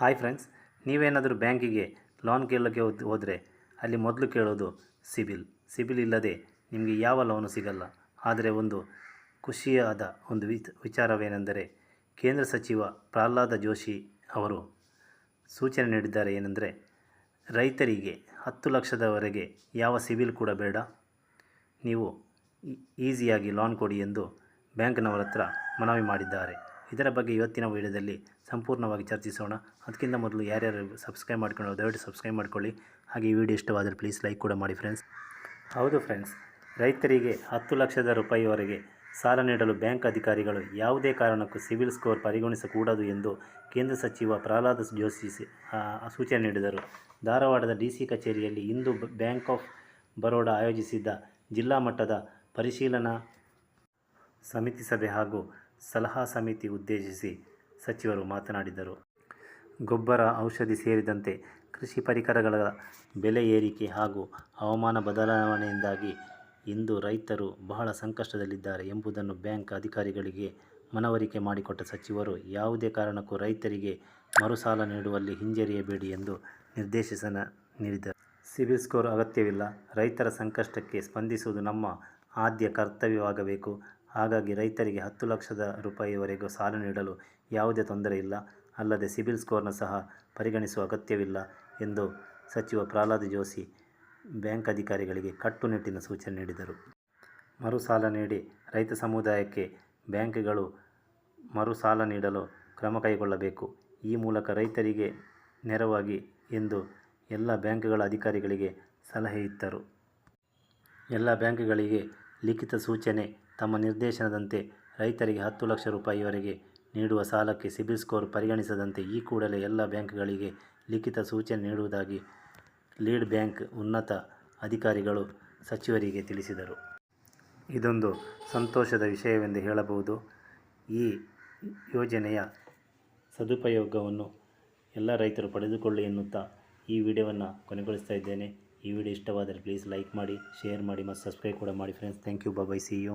Hi friends ನೀವೇನಾದರೂ ಬ್ಯಾಂಕಿಗೆ loan ಕೇಳೋಕ್ಕೆ ಹೋದ್- ಹೋದರೆ ಅಲ್ಲಿ ಮೊದಲು ಕೇಳೋದು ಸಿಬಿಲ್. ಸಿಬಿಲ್ ಇಲ್ಲದೆ ನಿಮಗೆ ಯಾವ ಲೋನು ಸಿಗಲ್ಲ. ಆದರೆ ಒಂದು ಖುಷಿಯಾದ ಒಂದು ವಿಚ್ ವಿಚಾರವೇನೆಂದರೆ ಕೇಂದ್ರ ಸಚಿವ ಪ್ರಹ್ಲಾದ ಜೋಶಿ ಅವರು ಸೂಚನೆ ನೀಡಿದ್ದಾರೆ ಏನೆಂದರೆ ರೈತರಿಗೆ ಹತ್ತು ಲಕ್ಷದವರೆಗೆ ಯಾವ ಸಿಬಿಲ್ ಕೂಡ ಬೇಡ. ನೀವು ಈಸಿಯಾಗಿ ಲೋನ್ ಕೊಡಿ ಎಂದು ಬ್ಯಾಂಕ್ನವರ ಹತ್ರ ಮನವಿ ಮಾಡಿದ್ದಾರೆ. ಇದರ ಬಗ್ಗೆ ಇವತ್ತಿನ ವಿಡಿಯೋದಲ್ಲಿ ಸಂಪೂರ್ಣವಾಗಿ ಚರ್ಚಿಸೋಣ. ಅದಕ್ಕಿಂತ ಮೊದಲು ಯಾರ್ಯಾರು ಸಬ್ಸ್ಕ್ರೈಬ್ ಮಾಡ್ಕೊಂಡು ದಯವಿಟ್ಟು ಸಬ್ಸ್ಕ್ರೈಬ್ ಮಾಡ್ಕೊಳ್ಳಿ. ಹಾಗೆ ಈ ವಿಡಿಯೋ ಇಷ್ಟವಾದರೆ ಪ್ಲೀಸ್ ಲೈಕ್ ಕೂಡ ಮಾಡಿ ಫ್ರೆಂಡ್ಸ್ ಹೌದು ಫ್ರೆಂಡ್ಸ್ ರೈತರಿಗೆ ಹತ್ತು ಲಕ್ಷದ ರೂಪಾಯಿವರೆಗೆ ಸಾಲ ನೀಡಲು ಬ್ಯಾಂಕ್ ಅಧಿಕಾರಿಗಳು ಯಾವುದೇ ಕಾರಣಕ್ಕೂ ಸಿವಿಲ್ ಸ್ಕೋರ್ ಪರಿಗಣಿಸಕೂಡದು ಎಂದು ಕೇಂದ್ರ ಸಚಿವ ಪ್ರಹ್ಲಾದ್ ಜೋಶಿ ಸೂಚನೆ ನೀಡಿದರು. ಧಾರವಾಡದ ಡಿ ಸಿ ಕಚೇರಿಯಲ್ಲಿ ಇಂದು ಬ್ಯಾಂಕ್ ಆಫ್ ಬರೋಡಾ ಆಯೋಜಿಸಿದ್ದ ಜಿಲ್ಲಾ ಮಟ್ಟದ ಪರಿಶೀಲನಾ ಸಮಿತಿ ಸಭೆ ಹಾಗೂ ಸಲಹಾ ಸಮಿತಿ ಉದ್ದೇಶಿಸಿ ಸಚಿವರು ಮಾತನಾಡಿದರು. ಗೊಬ್ಬರ, ಔಷಧಿ ಸೇರಿದಂತೆ ಕೃಷಿ ಪರಿಕರಗಳ ಬೆಲೆ ಏರಿಕೆ ಹಾಗೂ ಹವಾಮಾನ ಬದಲಾವಣೆಯಿಂದಾಗಿ ಇಂದು ರೈತರು ಬಹಳ ಸಂಕಷ್ಟದಲ್ಲಿದ್ದಾರೆ ಎಂಬುದನ್ನು ಬ್ಯಾಂಕ್ ಅಧಿಕಾರಿಗಳಿಗೆ ಮನವರಿಕೆ ಮಾಡಿಕೊಟ್ಟ ಸಚಿವರು, ಯಾವುದೇ ಕಾರಣಕ್ಕೂ ರೈತರಿಗೆ ಮರುಸಾಲ ನೀಡುವಲ್ಲಿ ಹಿಂಜರಿಯಬೇಡಿ ಎಂದು ನಿರ್ದೇಶನ ನೀಡಿದರು. ಸಿಬಿಲ್ ಸ್ಕೋರ್ ಅಗತ್ಯವಿಲ್ಲ. ರೈತರ ಸಂಕಷ್ಟಕ್ಕೆ ಸ್ಪಂದಿಸುವುದು ನಮ್ಮ ಆದ್ಯ ಕರ್ತವ್ಯವಾಗಬೇಕು. ಹಾಗಾಗಿ ರೈತರಿಗೆ ಹತ್ತು ಲಕ್ಷದ ರೂಪಾಯಿವರೆಗೂ ಸಾಲ ನೀಡಲು ಯಾವುದೇ ತೊಂದರೆ ಇಲ್ಲ. ಅಲ್ಲದೆ ಸಿಬಿಲ್ ಸ್ಕೋರ್ನ ಸಹ ಪರಿಗಣಿಸುವ ಅಗತ್ಯವಿಲ್ಲ ಎಂದು ಸಚಿವ ಪ್ರಹ್ಲಾದ್ ಜೋಶಿ ಬ್ಯಾಂಕ್ ಅಧಿಕಾರಿಗಳಿಗೆ ಕಟ್ಟುನಿಟ್ಟಿನ ಸೂಚನೆ ನೀಡಿದರು. ಮರು ಸಾಲ ನೀಡಿ ರೈತ ಸಮುದಾಯಕ್ಕೆ ಬ್ಯಾಂಕ್ಗಳು ಮರು ಸಾಲ ನೀಡಲು ಕ್ರಮ ಕೈಗೊಳ್ಳಬೇಕು. ಈ ಮೂಲಕ ರೈತರಿಗೆ ನೆರವಾಗಿ ಎಂದು ಎಲ್ಲ ಬ್ಯಾಂಕ್ಗಳ ಅಧಿಕಾರಿಗಳಿಗೆ ಸಲಹೆ ಇತ್ತರು. ಎಲ್ಲ ಬ್ಯಾಂಕ್ಗಳಿಗೆ ಲಿಖಿತ ಸೂಚನೆ ತಮ್ಮ ನಿರ್ದೇಶನದಂತೆ ರೈತರಿಗೆ ಹತ್ತು ಲಕ್ಷ ರೂಪಾಯಿವರೆಗೆ ನೀಡುವ ಸಾಲಕ್ಕೆ ಸಿಬಿಲ್ ಸ್ಕೋರ್ ಪರಿಗಣಿಸದಂತೆ ಈ ಕೂಡಲೇ ಎಲ್ಲ ಬ್ಯಾಂಕ್ಗಳಿಗೆ ಲಿಖಿತ ಸೂಚನೆ ನೀಡುವುದಾಗಿ ಲೀಡ್ ಬ್ಯಾಂಕ್ ಉನ್ನತ ಅಧಿಕಾರಿಗಳು ಸಚಿವರಿಗೆ ತಿಳಿಸಿದರು. ಇದೊಂದು ಸಂತೋಷದ ವಿಷಯವೆಂದು ಹೇಳಬಹುದು. ಈ ಯೋಜನೆಯ ಸದುಪಯೋಗವನ್ನು ಎಲ್ಲ ರೈತರು ಪಡೆದುಕೊಳ್ಳಿ ಎನ್ನುತ್ತಾ ಈ ವಿಡಿಯೋವನ್ನು ಕೊನೆಗೊಳಿಸ್ತಾ ಇದ್ದೇನೆ. ಈ ವಿಡಿಯೋ ಇಷ್ಟವಾದರೆ ಪ್ಲೀಸ್ ಲೈಕ್ ಮಾಡಿ, ಶೇರ್ ಮಾಡಿ ಮತ್ತು ಸಬ್ಸ್ಕ್ರೈಬ್ ಕೂಡ ಮಾಡಿ friends. Thank you. Bye see you